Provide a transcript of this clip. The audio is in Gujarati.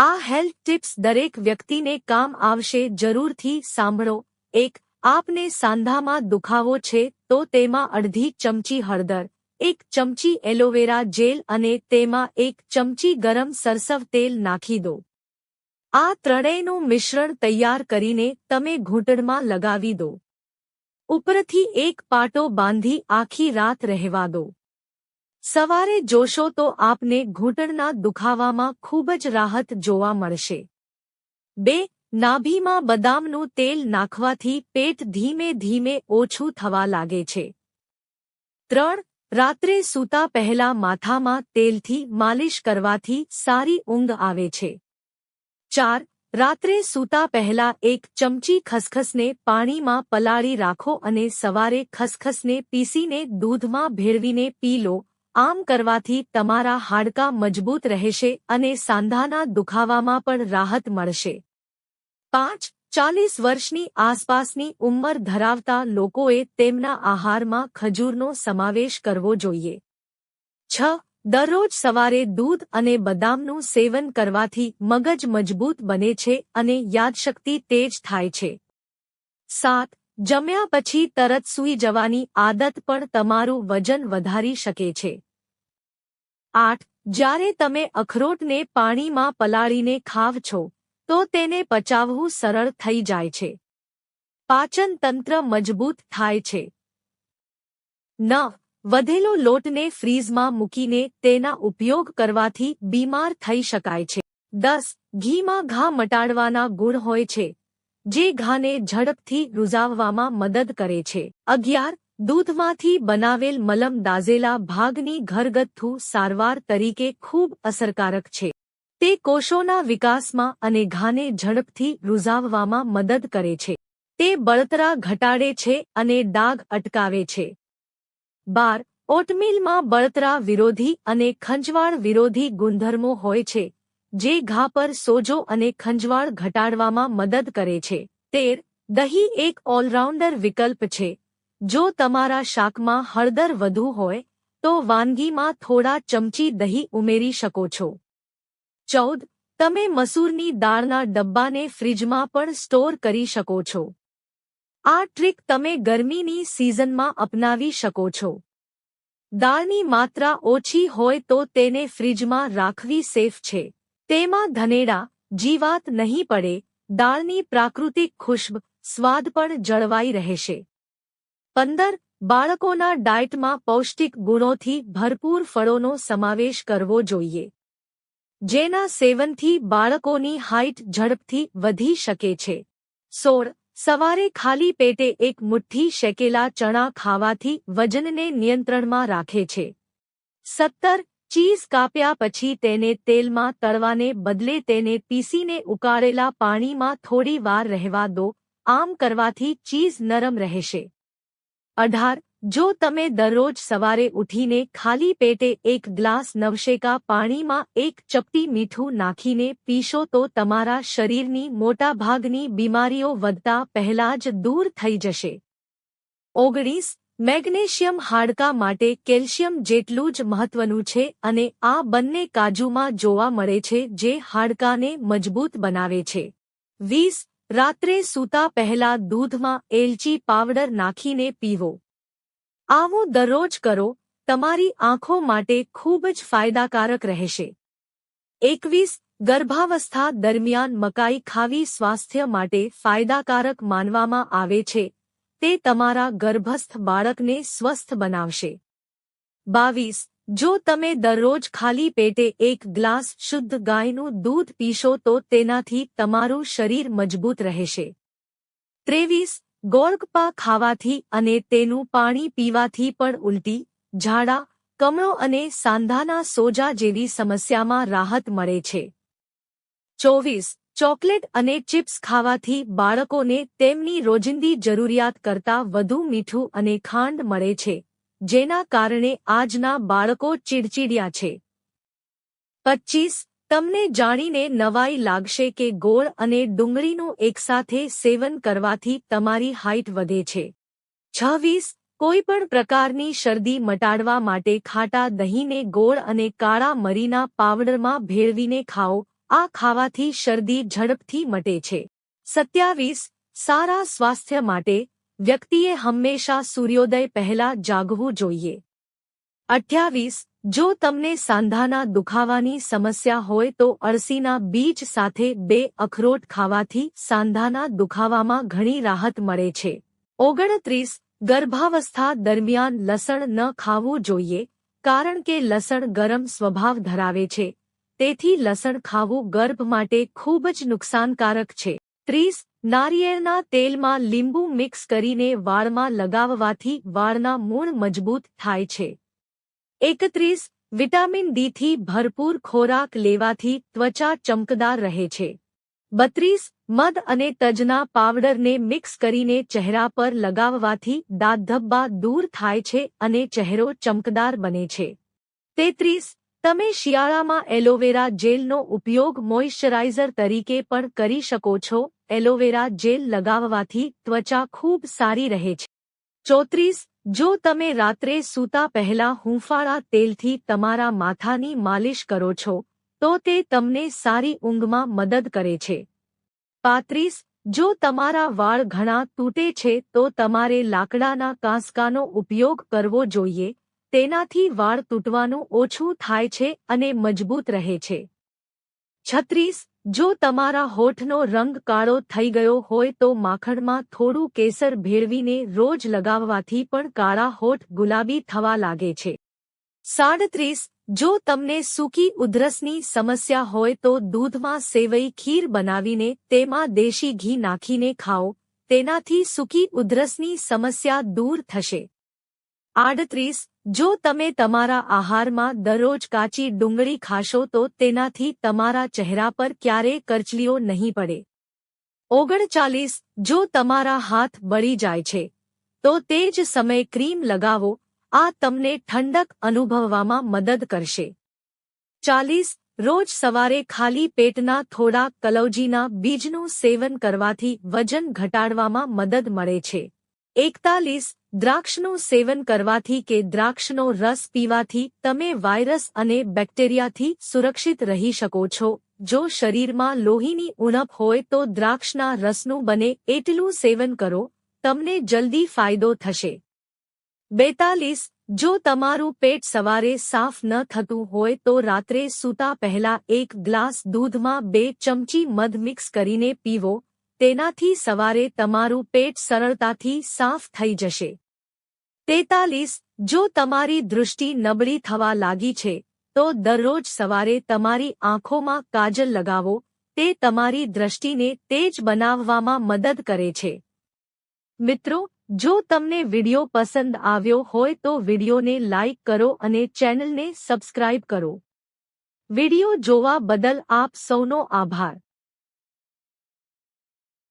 આ હેલ્થ ટિપ્સ દરેક વ્યક્તિને કામ આવશે, જરૂરથી સાંભળો. એક, આપને સાંધામાં દુખાવો છે, તો તેમાં અડધી ચમચી હળદર, એક ચમચી એલોવેરા જેલ અને તેમાં એક ચમચી ગરમ સરસવ તેલ નાખી દો. આ ત્રણેયનું મિશ્રણ તૈયાર કરીને તમે ઘૂંટણમાં લગાવી દો. ઉપરથી એક પાટો બાંધી આખી રાત રહેવા દો. સવારે જોશો તો આપને ઘૂંટણના દુખાવામાં ખૂબ જ રાહત જોવા મળશે. બે, નાભીમાં બદામનું તેલ નાખવાથી પેટ ધીમે ધીમે ઓછું થવા લાગે છે. ત્રણ, રાત્રે સૂતા પહેલા માથામાં તેલથી માલિશ કરવાથી સારી ઊંઘ આવે છે. ચાર, રાત્રે સૂતા પહેલા એક ચમચી ખસખસને પાણીમાં પલાળી રાખો અને સવારે ખસખસને પીસીને દૂધમાં ભેળવીને પી લો. આમ કરવાથી તમારા હાડકાં મજબૂત રહેશે અને સાંધાના દુખાવામાં પણ રાહત મળશે. પાંચ, ચાલીસ વર્ષની આસપાસની ઉંમર ધરાવતા લોકોએ તેમના આહારમાં ખજૂરનો સમાવેશ કરવો જોઈએ. છ, દરરોજ સવારે દૂધ અને બદામનું સેવન કરવાથી મગજ મજબૂત બને છે અને યાદશક્તિ તેજ થાય છે. સાત જમ્યા પછી તરત સૂઈ જવાની આદત પણ તમારું વજન વધારી શકે છે. આઠ, જ્યારે તમે અખરોટને પાણીમાં પલાળીને ખાવ છો, તો તેને પચાવવું સરળ થઈ જાય છે. પાચન તંત્ર મજબૂત થાય છે. નવ, વધેલો લોટને ફ્રીઝમાં મૂકીને તેના ઉપયોગ કરવાથી બીમાર થઈ શકાય છે. દસ, ઘીમાં ઘા મટાડવાના ગુણ હોય છે. જે ઘાને ઝડપથી રૂઝાવવામાં મદદ કરે છે. અગિયાર, દૂધમાંથી બનાવેલ મલમ દાઝેલા ભાગની ઘરગથ્થુ સારવાર તરીકે ખૂબ અસરકારક છે. તે કોષોના વિકાસમાં અને ઘાને ઝડપથી રૂઝાવવામાં મદદ કરે છે. તે બળતરા ઘટાડે છે અને ડાઘ અટકાવે છે. બાર, ઓટમીલમાં બળતરા વિરોધી અને ખંજવાળ વિરોધી ગુણધર્મો હોય છે. જે ઘા પર સોજો અને ખંજવાળ ઘટાડવામાં મદદ કરે છે. તેર, દહીં એક ઓલરાઉન્ડર વિકલ્પ છે. જો તમારા શાકમાં હળદર વધુ હોય, તો વાનગીમાં થોડા ચમચી દહીં ઉમેરી શકો છો. ચૌદ, તમે મસૂરની દાળના ડબ્બાને ફ્રિજમાં પણ સ્ટોર કરી શકો છો. આ ટ્રીક તમે ગરમીની સિઝનમાં અપનાવી શકો છો. દાળની માત્રા ઓછી હોય તો તેને ફ્રિજમાં રાખવી સેફ છે. તેમાં ધનેડા, જીવાત નહીં પડે, દાળની પ્રાકૃતિક ખુશ્બ, સ્વાદ પણ જળવાઈ રહેશે. પંદર, બાળકોના ડાયટમાં પૌષ્ટિક ગુણોથી ભરપૂર ફળોનો સમાવેશ કરવો જોઈએ. જેના સેવનથી બાળકોની હાઇટ ઝડપથી વધી શકે છે. સોળ, સવારે ખાલી પેટે એક મુઠ્ઠી શેકેલા ચણા ખાવાથી વજનને નિયંત્રણમાં રાખે છે. સત્તર ચીઝ કાપ્યા પછી તેને તેલમાં તળવાને બદલે તેને પીસીને ઉકાળેલા પાણીમાં થોડી વાર રહેવા દો, આમ કરવાથી ચીઝ નરમ રહેશે. અઢાર, જો તમે દરરોજ સવારે ઉઠીને ખાલી પેટે એક ગ્લાસ નવશેકા પાણીમાં એક ચપટી મીઠું નાખીને પીશો તો તમારા શરીરની મોટાભાગની બીમારીઓ વધતા પહેલા જ દૂર થઈ જશે. ઓગણીસ મેગ્નેશિયમ હાડકા માટે કેલ્શિયમ જેટલું જ મહત્વનું છે અને આ બંને કાજુમાં જોવા મળે છે જે હાડકાને મજબૂત બનાવે છે. વીસ, રાત્રે સૂતા પહેલા દૂધમાં એલચી પાવડર નાખીને પીવો. આવું દરરોજ કરો, તમારી આંખો માટે ખૂબ જ ફાયદાકારક રહેશે. એકવીસ, ગર્ભાવસ્થા દરમિયાન મકાઈ ખાવી સ્વાસ્થ્ય માટે ફાયદાકારક માનવામાં આવે છે. તે તમારા ગર્ભસ્થ બાળકને સ્વસ્થ બનાવશે. બાવીસ, જો તમે દરરોજ ખાલી પેટે એક ગ્લાસ શુદ્ધ ગાયનું દૂધ પીશો તો તેનાથી તમારું શરીર મજબૂત રહેશે. ત્રેવીસ ગોળગપ્પા ખાવાથી અને તેનું પાણી પીવાથી પણ ઉલટી, ઝાડા, કમળો અને સાંધાના સોજા જેવી સમસ્યામાં રાહત મળે છે. ચોવીસ ચોકલેટ અને ચિપ્સ ખાવાથી બાળકોને તેમની રોજિંદી જરૂરિયાત કરતાં વધુ મીઠું અને ખાંડ મળે છે, જેના કારણે આજના બાળકો ચીડચીડ્યા છે. પચ્ચીસ તમને જાણીને નવાઈ લાગશે કે ગોળ અને ડુંગળીનું એકસાથે સેવન કરવાથી તમારી હાઇટ વધે છે. છવ્વીસ, કોઈપણ પ્રકારની શરદી મટાડવા માટે ખાટા દહીંને ગોળ અને કાળા મરીના પાવડરમાં ભેળવીને ખાઓ આ ખાવાથી શરદી, ઝડપથી મટે છે. સત્યાવીસ, સારા સ્વાસ્થ્ય માટે વ્યક્તિએ હંમેશા સૂર્યોદય પહેલા જાગવું જોઈએ. અઠ્યાવીસ, જો તમને સાંધાના દુખાવાની સમસ્યા હોય તો અળસીના બીજ સાથે બે અખરોટ ખાવાથી સાંધાના દુખાવામાં ઘણી રાહત મળે છે. ઓગણત્રીસ, ગર્ભાવસ્થા દરમિયાન લસણ ન ખાવું જોઈએ, કારણ કે લસણ ગરમ સ્વભાવ ધરાવે છે. તેથી લસણ ખાવું ગર્ભ માટે ખૂબ જ નુકસાનકારક છે. ત્રીસ, નારિયેળના તેલમાં લીંબુ મિક્સ કરીને વાળમાં લગાવવાથી વાળના મૂળ મજબૂત થાય છે. એકત્રીસ, વિટામિન ડીથી ભરપૂર ખોરાક લેવાથી ત્વચા ચમકદાર રહે છે. બત્રીસ, મધ અને તજના પાવડરને મિક્સ કરીને ચહેરા પર લગાવવાથી દાદધબ્બા દૂર થાય છે અને ચહેરો ચમકદાર બને છે. તેત્રીસ તમે શિયાળામાં એલોવેરા જેલનો ઉપયોગ મોઇશ્ચરાઇઝર તરીકે પણ કરી શકો છો. એલોવેરા જેલ લગાવવાથી ત્વચા ખૂબ સારી રહે છે. ચોત્રીસ, જો તમે રાત્રે સૂતા પહેલા હૂંફાળા તેલથી તમારા માથાની માલિશ કરો છો, તો તે તમને સારી ઊંઘમાં મદદ કરે છે. પાંત્રીસ, જો તમારા વાળ ઘણા તૂટે છે, તો તમારે લાકડાના કાંસકાનો ઉપયોગ કરવો જોઈએ. તેનાથી વાળ તૂટવાનું ઓછું થાય છે અને મજબૂત રહે છે. છત્રીસ, જો તમારા હોઠનો રંગ કાળો થઈ ગયો હોય તો માખણમાં થોડું કેસર ભેળવીને રોજ લગાવવાથી પણ કાળા હોઠ ગુલાબી થવા લાગે છે. સાડત્રીસ, જો તમને સૂકી ઉધરસની સમસ્યા હોય તો દૂધમાં સેવઈ ખીર બનાવીને તેમાં દેશી ઘી નાખીને ખાઓ, તેનાથી સૂકી ઉધરસની સમસ્યા દૂર થશે. આડત્રીસ, જો તમે તમારા આહારમાં દરરોજ કાચી ડુંગળી ખાશો તો તેનાથી તમારા ચહેરા પર ક્યારેય કરચલીઓ નહીં પડે. ઓગણચાલીસ, જો તમારા હાથ બળી જાય છે, તો તે જ સમયે ક્રીમ લગાવો, આ તમને ઠંડક અનુભવવામાં મદદ કરશે. ચાલીસ, રોજ સવારે ખાલી પેટના થોડા કલૌજીના બીજનું સેવન કરવાથી વજન ઘટાડવામાં મદદ મળે છે. એકતાલીસ, દ્રાક્ષનું સેવન કરવાથી કે દ્રાક્ષનો રસ પીવાથી તમે વાયરસ અને બેક્ટેરિયાથી સુરક્ષિત રહી શકો છો. જો શરીરમાં લોહીની ઉણપ હોય તો દ્રાક્ષના રસનું બને એટલું સેવન કરો, તમને જલ્દી ફાયદો થશે. બેતાલીસ, જો તમારું પેટ સવારે સાફ ન થતું હોય તો રાત્રે સૂતા પહેલા એક ગ્લાસ દૂધમાં બે ચમચી મધ મિક્સ કરીને પીવો. તેનાથી સવારે તમારું પેટ સરળતાથી સાફ થઈ જશે. તેતાલીસ, જો તમારી દૃષ્ટિ નબળી થવા લાગી છે, તો દરરોજ સવારે તમારી આંખોમાં કાજલ લગાવો, તે તમારી દ્રષ્ટિને તેજ બનાવવામાં મદદ કરે છે. મિત્રો, જો તમને વિડિયો પસંદ આવ્યો હોય તો વિડિયોને લાઇક કરો અને ચેનલને સબસ્ક્રાઇબ કરો. વિડિયો જોવા બદલ આપ સૌનો આભાર.